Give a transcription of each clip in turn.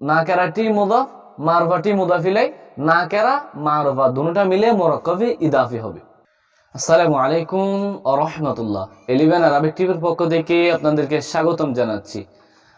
নাকেরাটি মুদাফ মারফাটি মুদাফিলাই, নাকেরা, মারফা দুটোটা মিলে মোরক্কবি ইদাফি হবে। আসসালামু আলাইকুম রহমতুল্লাহ এলিভেন আরবিক টিভির পক্ষ থেকে আপনাদেরকে স্বাগতম জানাচ্ছি।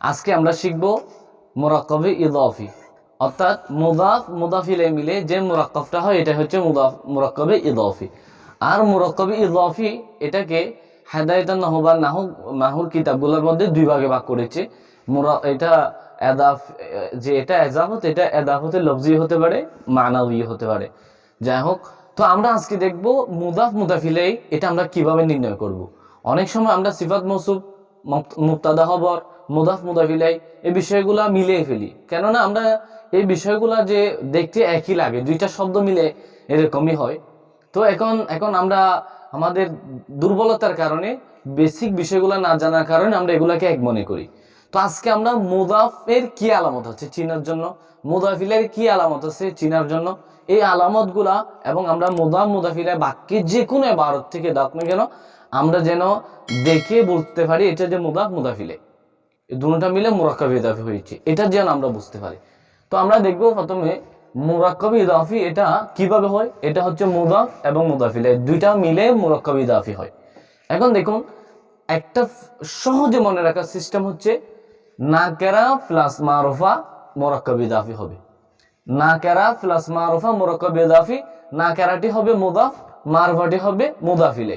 আজকে আমরা শিখব মোরাক্কবি ইদাফি। অর্থাৎ মুদাফ মুদাফিলে মিলে যে মোরাক্কবটা হয়, এটা হচ্ছে মুদাফ, মোরাক্কবি ইদাফি। আর মোরাক্কবি ইদাফি এটাকে হেদায়তান নহবার নাহু, নাহুর কিতাবগুলোর মধ্যে দুই ভাগে ভাগ করেছে। মোরা, এটা এদাফ, যে এটা এজাফত, এটা এদাফতে লফজি হতে পারে মানাবি হতে পারে। যাই হোক, তো আমরা আজকে দেখব মুদাফ মুদাফিলেই এটা আমরা কীভাবে নির্ণয় করব। অনেক সময় আমরা সিফাত মৌসুফ মুক্ত- মুক্তাদা হবর, মুদাফ মুদাফিলাই এই বিষয়গুলা মিলিয়ে ফেলি। কেননা আমরা এই বিষয়গুলা যে দেখতে একই লাগে, দুইটা শব্দ মিলে এরকমই হয়। তো এখন এখন আমরা আমাদের দুর্বলতার কারণে বেসিক বিষয়গুলো না জানার কারণে আমরা এগুলাকে এক মনে করি। তো আজকে আমরা মুদাফের কি আলামত আছে? চিনার জন্য। মুদাফিলের কি আলামত আছে? চিনার জন্য। এই আলামতগুলা এবং আমরা মুদাফ মুদাফিলের বাক্যে যে কোনো ভারত থেকে দাক না কেন, আমরা যেন দেখে বুঝতে পারি এটা যে মুদাফ মুদাফিলে। দুটোটা মিলে মুরাক্কাব ইদাফি হয়েছে। এটা যেন আমরা বুঝতে পারি। তো আমরা দেখব প্রথমে মুরাক্কাব ইদাফি এটা কীভাবে হয়? এটা হচ্ছে মুদাফ এবং মুদাফিলে। দুইটা মিলে মুরাক্কাব ইদাফি হয়। এখন দেখুন, একটা সহজে মনে রাখার সিস্টেম হচ্ছে নাকেরা প্লাস মারুফা মুরাক্কাব ইদাফি হবে। নাকেরা প্লাস মারুফা মুরাক্কাব ইদাফি নাকেরাটি হবে মুদাফ, মারফাটি হবে মুদাফিলে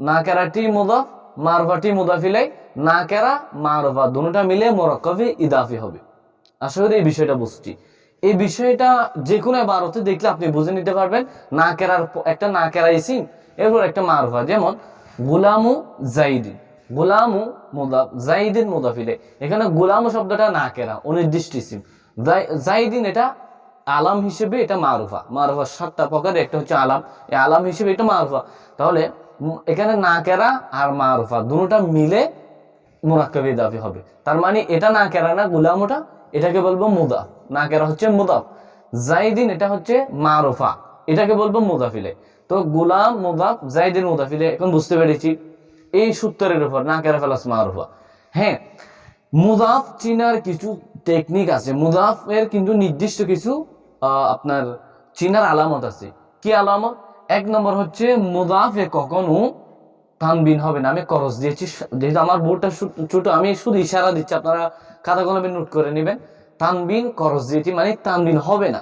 নাকেরাটি মুদাফ, মারফাটি মুদাফিলাই নাকেরা মারফা, দুটোটা মিলে মোরক্কবি ইদাফি হবে। আশা করি এই বিষয়টা বুঝছি। এই বিষয়টা যে কোনো বারোতে দেখলে আপনি বুঝে নিতে পারবেন নাকেরার একটা নাকেরা ইসিম এরপর একটা মারফা। যেমন, গুলামু জাইদিন গুলামু জাইদিন মুদাফিলে। এখানে গুলামু শব্দটা নাকেরা অনির্দিষ্ট ইসিম। জাই- জাইদিন এটা আলাম হিসেবে এটা মারুফা। মারুফা সাতটা প্রকার, একটা হচ্ছে আলাম। এই আলাম হিসেবে এটা মারুফা। তাহলে এখানে নাকেরা আর মারুফা দুটোটা মিলে মুরাক্কাব ইদাফি হবে। তার মানে এটা না কেরা না গুলামটা এটাকে বলব মুদাফ না কেরা হচ্ছে মুদাফ। জাইদিন এটা হচ্ছে মারুফা। এটাকে বলব মুদাফিলে। তো গুলাম, মুদাফ, জাইদিন, মুদাফিলে, এখন বুঝতে পেরেছি। এই সূত্রের উপর নাকেরা ফেলাস মারুফা হ্যাঁ? মুদাফ চিনার কিছু টেকনিক আছে। মুদাফের কিন্তু নির্দিষ্ট কিছু আপনার চিনার আলামত আছে। কি আলামত? এক নম্বর হচ্ছে মুদাফে কখনো তানবিন হবে না। আমি করস দিয়েছি, যেহেতু আমার বোর্ডটা ছোট আমি শুধু ইশারা দিচ্ছি, আপনারা খাতা কলমে নোট করে নেবেন। তানবিন করস দিয়েছি মানে তানবিন হবে না।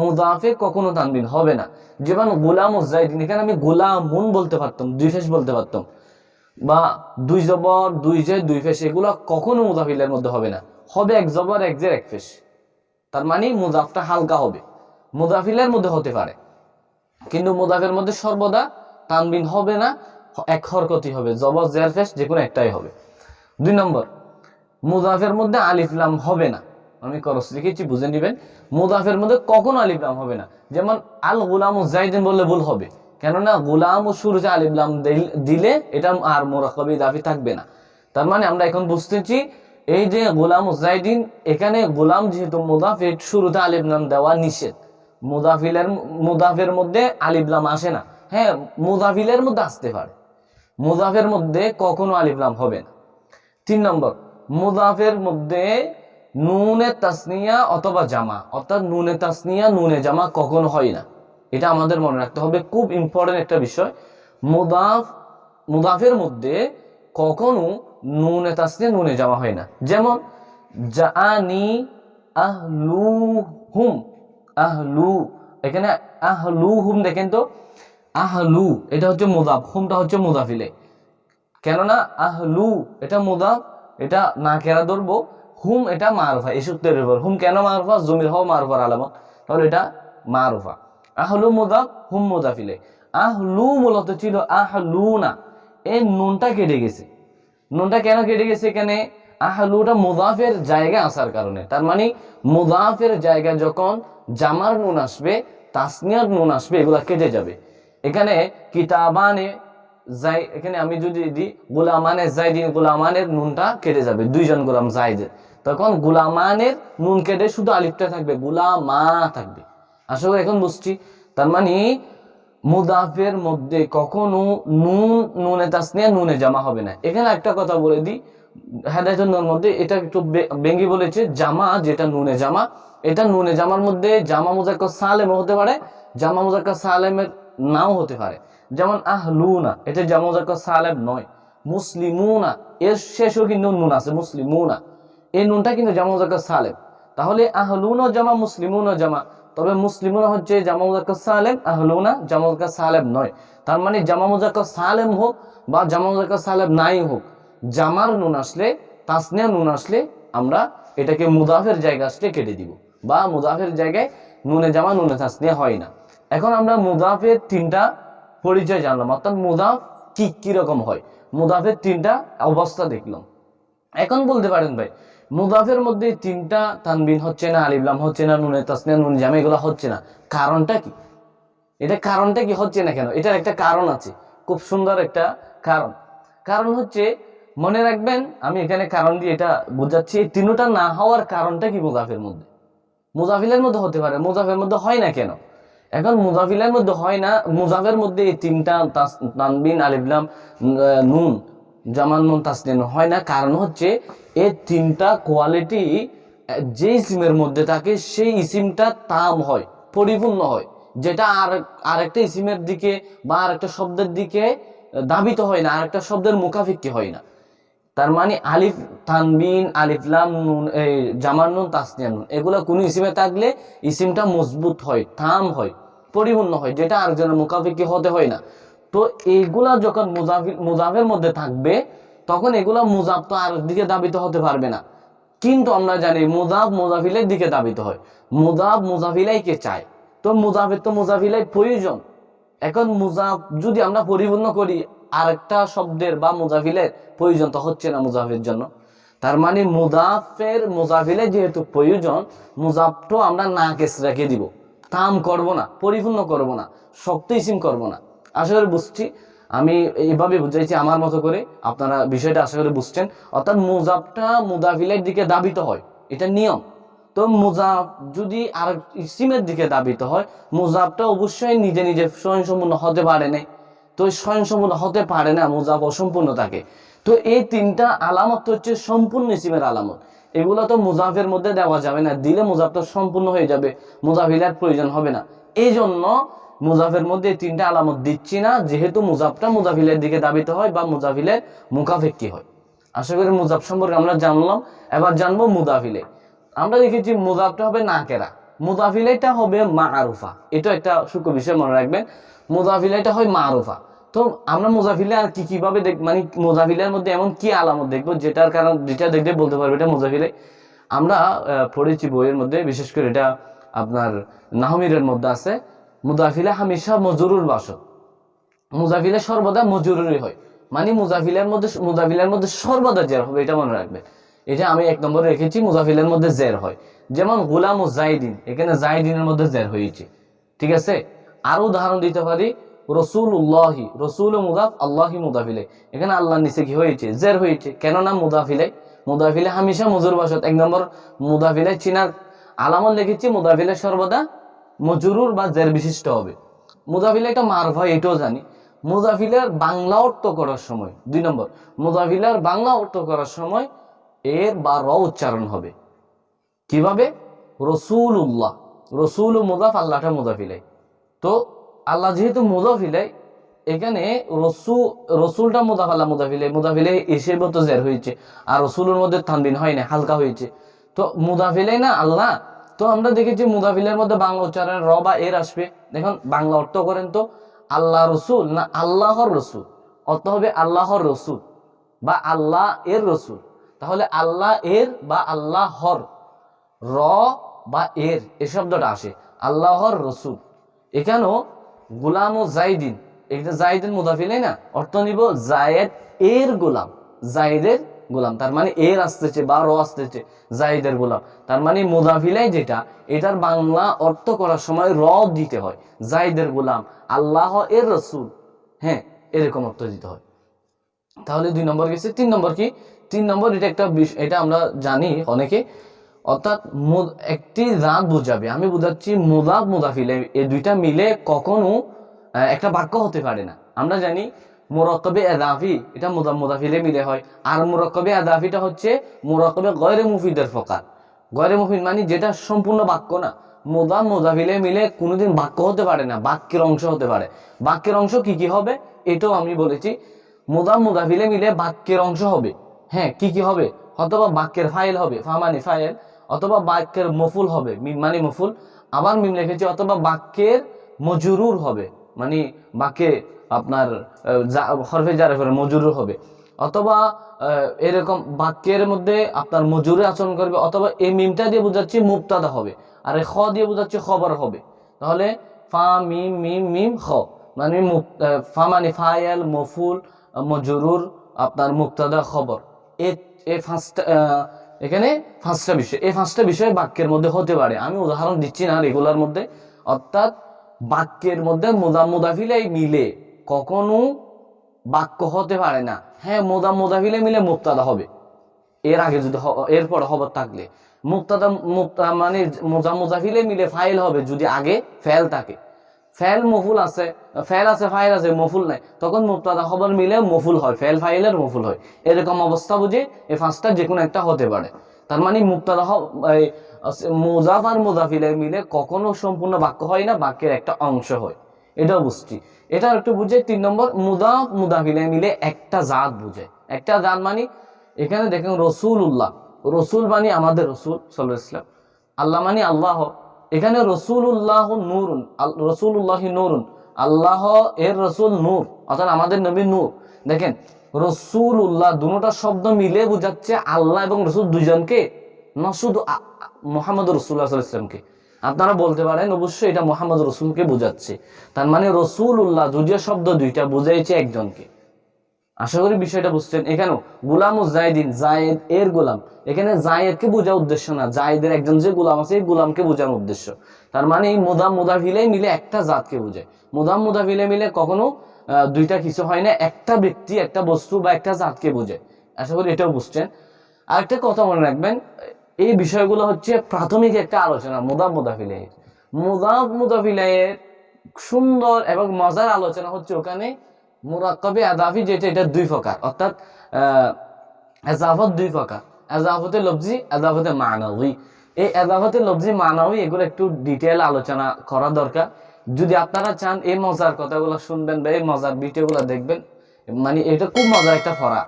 মুদাফে কখনো তানবিন হবে না। যেমন গোলাম উজ্জাইদিন এখানে আমি গোলামুন বলতে পারতাম, দুই ফেস বলতে পারতাম। বা দুই জবর, দুই জে দুই ফেস, এগুলো কখনো মুজাফিলের মধ্যে হবে না। হবে এক জবর, এক জের এক ফেস। তার মানে মুজাফটা হালকা হবে। মুদাফিলের মধ্যে হতে পারে। কিন্তু মুদাফের মধ্যে সর্বদা তানবিন হবে না, এক হরকতি হবে। জবর, জের, ফেস, যে কোনো একটাই হবে। দুই নম্বর মুদাফের মধ্যে আলিফলাম হবে না। আমি করস লিখেছি, বুঝে নিবেন। মুদাফের মধ্যে কখনো আলিফলাম হবে না। যেমন আল গুলাম জাইদিন বললে ভুল হবে। কেননা গোলাম ও সুরজা আলিফলাম দিল- এটা আর মোরাকবি দাফি থাকবে না। তার মানে আমরা এখন বুঝতেছি, এই যে গোলাম জাইদিন এখানে গোলাম যেহেতু মুদাফের শুরুতে আলিফলাম দেওয়া নিষেধ। মুদাফিলের মুদাফের মধ্যে আলিবলাম আসে না। হ্যাঁ মুদাফিলের মধ্যে আসতে পারে। মুদাফের মধ্যে কখনো আলিবলাম হবে না। তিন নম্বর, মুদাফের মধ্যে নুনে তাসনিয়া অথবা জামা। অর্থাৎ নুনে তাসনিয়া, নুনে জামা কখনো হয় না। এটা আমাদের মনে রাখতে হবে। খুব ইম্পর্টেন্ট একটা বিষয়। মুদাফ, মুদাফের মধ্যে কখনো নুনে তাসনিয়া নুনে যাওয়া হয় না। যেমন, জাআনি আহলু হুম আহলু, এখানে আহলু হুম দেখেন তো, আহলু, এটা হচ্ছে মুদাফ, হুমটা হচ্ছে মুদাফিলে। কেননা আহলু, এটা মুদাফ, এটা না কেরা ধরবো, হুম এটা মারফা এই সূত্রের উপর। হুম কেন মারফা? জমির হওয়া মারফার আলামত। তাহলে এটা মারফা। আহলু মুদাফ হুম মুদাফিলে আহলু মূলত ছিল আহলু না এই নুনটা কেটে গেছে। নুনটা কেন কেটে গেছে? এখানে আহলুটা মুদাফের জায়গায় আসার কারণে। তার মানে মুদাফের জায়গায় যখন জামার নুন আসবে, তাসনিয়ার নুন আসবে, এগুলা কেটে যাবে। এখানে কিতাবানে যাই এখানে আমি যদি দিই, গুলামানে জাইদিন, গুলামানের নুনটা কেটে যাবে, দুইজন গোলাম জাইদের। তখন গুলামানের নুন কেটে শুধু আলিফটা থাকবে, গুলামা থাকবে। আসলে এখন বুঝছি। তার মানে মুদাফের মধ্যে কখনো নুন, নুনে তাসনিয়া, নুনে জামা হবে না। এখানে একটা কথা বলে দিই হেদায়তুল মধ্যে এটা একটু বেঙ্গি বলেছে, জামা যেটা নুনে জামা, এটা নুনে জামার মধ্যে জামা মুজাক্কর সালেম হতে পারে, জামা মুজাক্কর সালেমের নাও হতে পারে। যেমন আহলুনা, এটা জামা মুজাক্কর সালেম নয়, মুসলিমুনা, এর শেষও কিন্তু নুন আছে, মুসলিমুনা। এই নুনটা কিন্তু জামা মুজাক্কর সালেম। তাহলে আহলুনা জামা, মুসলিমুনা জামা তবে মুসলিমুনা হচ্ছে জামা মুজাক্কর সালেম আহলুনা জামা মুজাক্কর সালেম নয়। তার মানে জামা মুজাক্কর সালেম হোক বা জামা মুজাক্কর সালেম নাই হোক, জামার নুন আসলে তাসনিয়া নুন আসলে আমরা এটাকে মুদাফের জায়গা আসলে কেটে দিব বা মুদাফের জায়গায় নুনে জামা, নুনে তাসনিয়া হয় না। এখন আমরা মুদাফের তিনটা পরিচয় জানলাম, অর্থাৎ মুদাফ কি কি রকম হয়? মুদাফের তিনটা অবস্থা দেখলাম। এখন বলতে পারেন ভাই মুদাফের মধ্যে তিনটা তানবিন হচ্ছে না আলিবলাম হচ্ছে না নুনে তাসনিয়া, নুন জামা, এগুলো হচ্ছে না। কারণটা কি? এটা কারণটা কি হচ্ছে না কেন? এটার একটা কারণ আছে। খুব সুন্দর একটা কারণ। কারণ হচ্ছে, মনে রাখবেন, আমি এখানে কারণ দিয়ে এটা বোঝাচ্ছি, এই তিনটা না হওয়ার কারণটা কি মুজাফের মধ্যে? মুজাফিলের মধ্যে হতে পারে, মুজাফের মধ্যে হয় না কেন? এখন মুজাফিলের মধ্যে হয় না, মুজাফের মধ্যে এই তিনটা তানবিন আলিবলাম নুন জামান নুন তাসনিন হয় না। কারণ হচ্ছে এই তিনটা কোয়ালিটি যে ইসিমের মধ্যে থাকে, সেই ইসিমটা তাম হয়, পরিপূর্ণ হয়। যেটা আর আরেকটা ইসিমের দিকে বা আরেকটা শব্দের দিকে দাবিত হয় না, আরেকটা শব্দের মুখাফিক্কি হয় না। তার মানে আলিফ তানবিন আলিফলাম নুন এই জামার নুন তাসনিয়া নুন, এগুলো কোনো ইসিমে থাকলে ইসিমটা মজবুত হয় থাম হয়, পরিপূর্ণ হয়, যেটা আরেকজনের মুখাফিকি হতে হয় না। তো এইগুলা যখন মুজাফির মুজাফের মধ্যে থাকবে, তখন এগুলা মুজাফ তো আর দিকে দাবিত হতে পারবে না। কিন্তু আমরা জানি মুজাফ মুজাফিলের দিকে দাবিত হয়। মুজাফ মুজাফিলাইকে চায়? তো মুজাফের তো মুজাফিলাই প্রয়োজন। এখন মুজাফ যদি আমরা পরিপূর্ণ করি, আরেকটা শব্দের বা মুজাফিলের প্রয়োজন তো হচ্ছে না মুজাফের জন্য। তার মানে মুজাফের মুজাফিলের যেহেতু প্রয়োজন, মুজাফটো আমরা না কেস রেখে দিব। তাম করব না, পরিপূর্ণ করব না শক্ত ইসিম করব না। আশা করি বুঝছি। আমি এইভাবে বুঝাইছি আমার মতো করে আপনারা বিষয়টা আশা করি বুঝছেন। অর্থাৎ মুজাফটা মুজাফিলের দিকে দাবিত হয়, এটা নিয়ম। তো মুজাফ যদি আর ইসিমের দিকে দাবিত হয়, মুজাফটা অবশ্যই নিজে নিজে স্বয়ংসম্পূর্ণ হতে পারে না তো স্বয়ংসম্পূর্ণ হতে পারে না মুজাফ অসম্পূর্ণ থাকে তো এই তিনটা আলামত হচ্ছে সম্পূর্ণ ইসিমের আলামত। এগুলো তো মুজাফের মধ্যে দেওয়া যাবে না। দিলে মুজাফটা সম্পূর্ণ হয়ে যাবে, মুজাফিলের প্রয়োজন হবে না। এই জন্য মুজাফের মধ্যে তিনটা আলামত দিচ্ছি না, যেহেতু মুজাফটা মুজাফিলের দিকে দাবিত হয় বা মুজাফিলের মুখাফেক্কি হয়। আশা করি মুজাফ সম্পর্কে আমরা জানলাম। এবার জানব মুদাফিলে। আমরা দেখেছি মুজাফটা হবে নাকেরা। মুদাফিলেটা হবে মারুফা। এটা একটা সূক্ষ্ম বিষয় মনে রাখবেন। মুজাফিলেটা হয় মারুফা। তো আমরা মুজাফিলে আর কি কীভাবে দেখ মানে মুজাফিলের মধ্যে এমন কি আলামত দেখব, যেটার কারণ, যেটা দেখলে বলতে পারব এটা মুজাফিলে। আমরা পড়েছি বইয়ের মধ্যে, বিশেষ করে এটা আপনার নাহমিরের মধ্যে আছে। মুদাফিলে হামেশা মজুরুর বাসক মুজাফিলে সর্বদা মজুরুরি হয়। মানে মুজাফিলের মধ্যে মুজাফিলের মধ্যে সর্বদা জের হবে, এটা মনে রাখবে এটা আমি এক নম্বরে রেখেছি, মুজাফিলের মধ্যে জের হয়। যেমন গুলাম ও জাইদিন, এখানে জাইদিনের মধ্যে জের হয়েছে। ঠিক আছে? আরও উদাহরণ দিতে পারি রসুল উল্লাহি রসুল মুদাফ, আল্লাহি মুদাফিলে। এখানে আল্লাহ নিচে কি হয়েছে? জের হয়েছে। কেননা মুদাফিলে? মুদাফিলে হামেশা মজুর বাসত এক নম্বর, মুদাফিলে চিনার আলামত লিখেছি, মুদাফিলে সর্বদা মজুরুর বা জের বিশিষ্ট হবে। মুজাফিলা একটা মারভা এটাও জানি। মুজাফিলার বাংলা অর্থ করার সময়, দুই নম্বর মুজাফিলার বাংলা অর্থ করার সময় এর বা র উচ্চারণ হবে। কীভাবে? রসুল উল্লাহ রসুল মুজাফ, আল্লাহটা মুজাফিলাই তো আল্লাহ যেহেতু মুজাফিলাই এখানে রসু, রসুলটা মুদাফ আল্লাহ মুদাফিলে মুদাফিলে হিসেবে তো জের হয়েছে, আর রসুলের মধ্যে থানবিন হয় না হালকা হয়েছে। তো মুদাফিলে না আল্লাহ তো আমরা দেখেছি মুদাফিলের মধ্যে বাংলা উচ্চারণ র বা এর আসবে। দেখুন, বাংলা অর্থ করেন তো, আল্লাহ রসুল না আল্লাহর রসুল। অর্থ হবে আল্লাহর রসুল বা আল্লাহ এর রসুল। তাহলে আল্লাহ এর বা আল্লাহর, র বা এর, এ শব্দটা আসে। আল্লাহর রসুল। এখানেও গুলাম ও জাইদিন, এটা জাইদিন মুদাফিলে না? অর্থ নিব জায়েদ এর গোলাম জাইদের গোলাম। তার মানে এর আসতেছে বা র আসতেছে জাইদের গোলাম। তার মানে মুদাফিলাই যেটা, এটার বাংলা অর্থ করার সময় র দিতে হয়। জাইদের গোলাম, আল্লাহ এর রসুল। হ্যাঁ এরকম অর্থ দিতে হয়। তাহলে দুই নম্বর গেছে। তিন নম্বর কি? তিন নম্বর এটা একটা এটা আমরা জানি অনেকে। অর্থাৎ একটি রাত বোঝাবে। আমি বোঝাচ্ছি মুদাফ মুদাফিলে এই দুইটা মিলে কখনো একটা বাক্য হতে পারে না। আমরা জানি মোরকবে এদাফি এটা মুদা, মুদাফিলে মিলে হয়। আর মোরকবে এদাফিটা হচ্ছে মোরকবে গয়রে মুফিদের ফকার। গয়রে মুফিদ মানে যেটা সম্পূর্ণ বাক্য না। মোদা, মুদাফিলে মিলে কোনোদিন বাক্য হতে পারে না, বাক্যের অংশ হতে পারে। বাক্যের অংশ কি কি হবে? এটাও আমি বলেছি। মোদা, মুদাফিলে মিলে বাক্যের অংশ হবে। হ্যাঁ কি কি হবে? অথবা বাক্যের ফাইল হবে ফামানি ফাইল, অথবা বাক্যের মফুল হবে মিম মানে মফুল। আবার মিম লিখেছি, অথবা বাক্যের মজুরুর হবে। মানে বাক্যে আপনার হরফে জারেফের মজুরুর হবে। অথবা এরকম বাক্যের মধ্যে আপনার মজুরে আচরণ করবে অথবা এই মিমটা দিয়ে বোঝাচ্ছি মুক্তাদা হবে আর খ দিয়ে বোঝাচ্ছি খবর হবে। তাহলে ফা মিম মিম মিম খ। মানে ফা মানে ফায়াল মফুল মজুরুর আপনার মুক্তাদা খবর। এ আহ, এখানে পাঁচটা বিষয় এই পাঁচটা বিষয় বাক্যের মধ্যে হতে পারে। আমি উদাহরণ দিচ্ছি না রেগুলার মধ্যে। অর্থাৎ বাক্যের মধ্যে মোদা মুদাফিলাই মিলে। কখনো বাক্য হতে পারে না। হ্যাঁ মোদা মুদাফিলে মিলে মুক্তাদা হবে। এর আগে যদি এরপর খবর থাকলে। মুক্তাদা, মুক্তা মানে মোজা মুজাফিলে মিলে ফাইল হবে যদি আগে ফেল থাকে। ফেল মফুল আছে, ফেল আছে, ফাইল আছে, মফুল নাই। তখন মুক্তাদা খবর মিলে মফুল হয়, ফেল ফাইলের মফুল হয়। এরকম অবস্থা বুঝে এই পাঁচটা যে কোনো একটা হতে পারে। তার মানে মুক্তাদা মোজাফ আর মুজাফিলে মিলে কখনো সম্পূর্ণ বাক্য হয় না, বাক্যের একটা অংশ হয়। এটাও বুঝছি। এটা একটু বুঝে, তিন নম্বর, মুদাফ মুদাফিলে মিলে একটা জাত বুঝে। একটা জাত মানে এখানে দেখেন রসুল উল্লাহ রসুল মানে আমাদের রসুল সাল্লাহ আল্লাহ মানে আল্লাহ। এখানে রসুল উল্লাহ নূরুন রসুল উল্লাহ নূরুন। আল্লাহ এর রসুল নূর, অর্থাৎ আমাদের নবী নূর। দেখেন রসুল উল্লাহ দুটা শব্দ মিলে বোঝাচ্ছে আল্লাহ এবং রসুল দুজনকে না শুধু মোহাম্মদ রসুল্লাহ সাল্লাহ ইসলামকে আপনারা বলতে পারেন, অবশ্যই এটা মোহাম্মদ রসুলকে বোঝাচ্ছে। তার মানে রসুল উল্লাহ যদিও শব্দ দুইটা বুঝাইছে একজনকে। আশা করি বিষয়টা বুঝছেন। এখানেও গুলাম ও জায়দিন, জায়েদ এর গোলাম। এখানে জায়েদকে বোঝা উদ্দেশ্য না, জায়েদের একজন যে গোলাম আছে, এই গোলামকে বোঝানোর উদ্দেশ্য। তার মানে এই মুদাম মুদাফিলে মিলে একটা জাতকে বোঝায়। মুদাম মুদাফিলে মিলে কখনো দুইটা কিছু হয় না, একটা ব্যক্তি, একটা বস্তু বা একটা জাতকে বোঝায়। আশা করি এটাও বুঝছেন। আরেকটা কথা মনে রাখবেন এই বিষয়গুলো হচ্ছে প্রাথমিক একটা আলোচনা মুদাম মুদাফিলে মুদাফ মুদাফিলের সুন্দর এবং মজার আলোচনা হচ্ছে ওখানে মুরাক্কাবে আদাফি, যেটা এটা দুই প্রকার। অর্থাৎ এজাফত দুই প্রকার। এজাফতে লফজি এজাফতে মানবী এই এজাফতে লফজি মানবী এগুলো একটু ডিটেল আলোচনা করা দরকার। যদি আপনারা চান এই মজার কথাগুলো শুনবেন বা এই মজার ভিডিওগুলো দেখবেন মানে এটা খুব মজার একটা ফরা।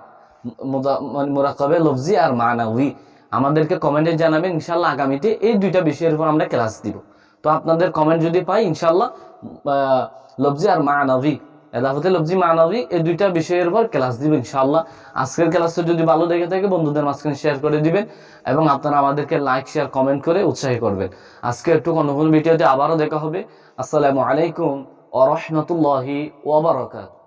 মানে মুরাক্কাবে লফজি আর মানবী আমাদেরকে কমেন্টে জানাবেন ইনশাল্লাহ আগামীতে এই দুইটা বিষয়ের উপর আমরা ক্লাস দিব। তো আপনাদের কমেন্ট যদি পাই, ইনশাল্লাহ লফজি আর মানবী এদাফতে লফজি মানবী এই দুইটা বিষয়ের উপর ক্লাস দিব ইনশাল্লাহ। আজকের ক্লাসটা যদি ভালো দেখে থাকে, বন্ধুদের মাঝখানে শেয়ার করে দিবেন এবং আপনারা আমাদেরকে লাইক শেয়ার কমেন্ট করে উৎসাহী করবেন। আজকে একটু অন্য কোনো ভিডিওতে আবারও দেখা হবে। আসসালামু আলাইকুম ওয়া রাহমাতুল্লাহি ওয়া বারাকাতুহু।